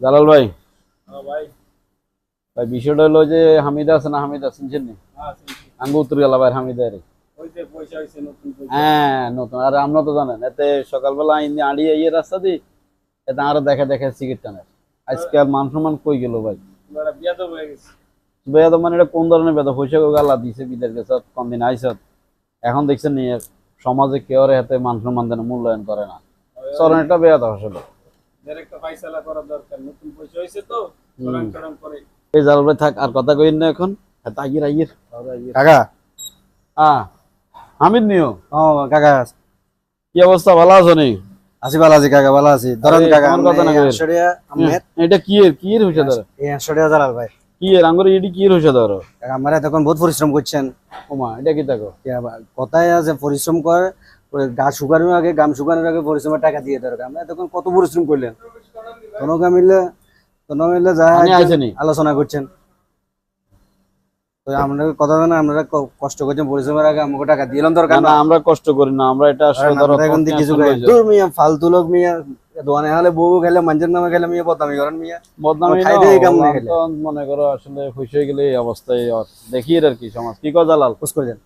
জালাল ভাই? ভাই। ভাই বিষয়টা হলো যে হামিদা আছে না হামিদা শুনছেন নি? আঙ্গু উত্তর গেল ভাই হামিদা রে ওই পয়সা হয়েছে নতুন পয়সা। হ্যাঁ নতুন। আর আমরা তো জানেন এতে সকালবেলা আইন আড়িয়ে ইয়ে রাস্তা দি এতে আরও দেখে দেখে সিগারেট টানের আজকে মান সম্মান কই গেল ভাই? ওরা বিয়া তো হয়ে গেছে। বেদ মানে এটা কোন ধরনের বেদ পয়সা গালা দিছে বিদের কাছে কোন দিন আইসত এখন দেখছেন সমাজে কেউ হাতে মান সম্মান দেন মূল্যায়ন করে না। চরণ এটা বেয়াদ আসলে। একটা ফাইসালা করা দরকার নতুন পয়সা হয়েছে তো চরম চরম করে। এই জাল ভাই থাক আর কথা কইন না এখন। এত আগির আগির কাকা? হামিদ নিও। ও কাকা। কি অবস্থা ভালো আছো নি? আছি ভালো আছি কাকা ভালো আছি। ধরেন কাকা তোমার কথা না কইেন। আটশোটিয়া এটা কি এর কি এর হইছে ধর? এই আটশোটিয়া জালাল ভাই। কি এর আঙ্গুর ইডি কি এর হইছে ধর? কাকা আমরা তখন বহুত পরিশ্রম করছেন। ওমা এটা কি দেখো? কথায় আছে পরিশ্রম করে গা শুকানোর আগে গাম শুকানোর আগে পরিশ্রমের টাকা দিয়ে দরকার আমরা তখন কত পরিশ্রম করলেন? তনকা মিললে তনকা মিললে যা আলোচনা করছেন। তো আমরা কথা না আমরা কষ্ট করছেন পরিশ্রমের আগে আমাকে টাকা দিলাম দরকার না না না আমরা কষ্ট করি না আমরা এটা আসলে ধরো এখন কিছু tension খাই দূর মিয়া ফালতু লোক মিয়া দোকানে হলে বউ খেলে মানুষের নামে খেলে মিয়া বদনামি করেন মিয়া। বদনামি খাই দেই কাম নাই মনে করো আসলে খুশি হয়ে গেলে এই অবস্থায় দেখি আর কি সমাজ। কি কয় জালাল? খুশ করে দেন।